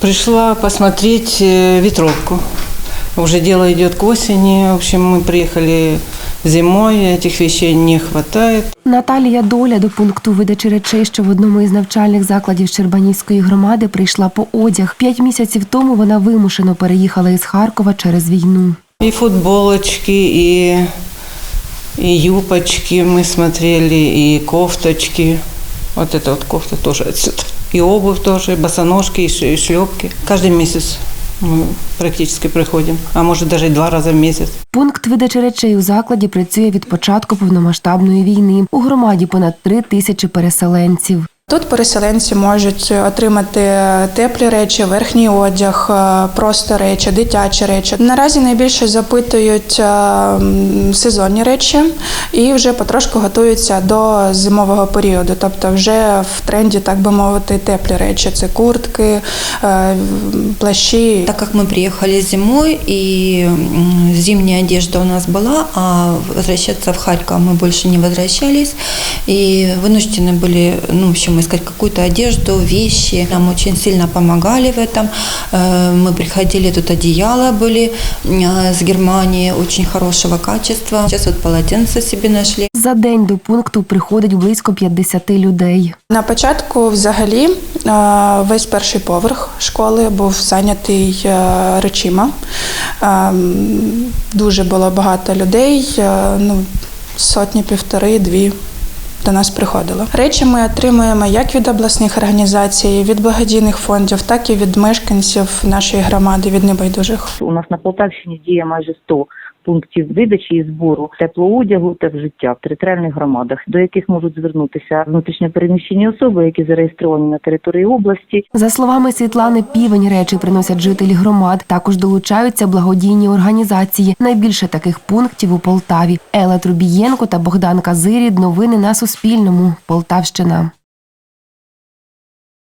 Пришла посмотреть э, ветровку. Уже дело идет к осени. В общем, мы приехали зимой, этих вещей не хватает. Наталія Доля до пункту видачі речей, що в одному із навчальних закладів Щербанівської громади прийшла по одяг. П'ять місяців тому вона вимушено переїхала із Харкова через війну. И футболочки, и, и юбочки мы смотрели, и кофточки. Вот эта вот кофта тоже отсюда. И обувь тоже, и босоножки, и шлепки. Каждый месяц мы практически приходим, а может даже два раза в месяц. Пункт видачі речей у закладі працює від початку повномасштабної війни. У громаді понад три тисячі переселенців. Тут переселенці можуть отримати теплі речі, верхній одяг, е, просто речі, дитячі речі. Наразі найбільше запитують е, м, сезонні речі і вже потрошку готуються до зимового періоду. Тобто, вже в тренді, так би мовити, теплі речі. Це куртки, е, плащі. Так как мы приехали зимой и м, зимняя одежда у нас была, а возвращаться в Харьков мы больше не возвращались и вынуждены были, ну, в общем, искать какую-то одежду, вещи. Нам очень сильно помогали в этом. Э, Мы приходили, тут одеяла были э, с Германии очень хорошего качества. Сейчас вот полотенце себе нашли. За день до пункту приходить близько 50 людей. На початку, взагалі, е, весь перший поверх школи був зайнятий е, речима. Е, м, Дуже було багато людей, е, ну, сотні, півтори, дві. До нас приходило. Речі ми отримуємо як від обласних організацій, від благодійних фондів, так і від мешканців нашої громади, від небайдужих. У нас на Полтавщині діє майже 100 пунктів видачі і збору теплого одягу та вжиття в територіальних громадах, до яких можуть звернутися внутрішньо переміщені особи, які зареєстровані на території області, За словами Світлани, півень речі приносять жителі громад. Також долучаються благодійні організації. Найбільше таких пунктів у Полтаві. Елла Трубієнко та Богдан Казирід. Новини на Суспільному. Полтавщина.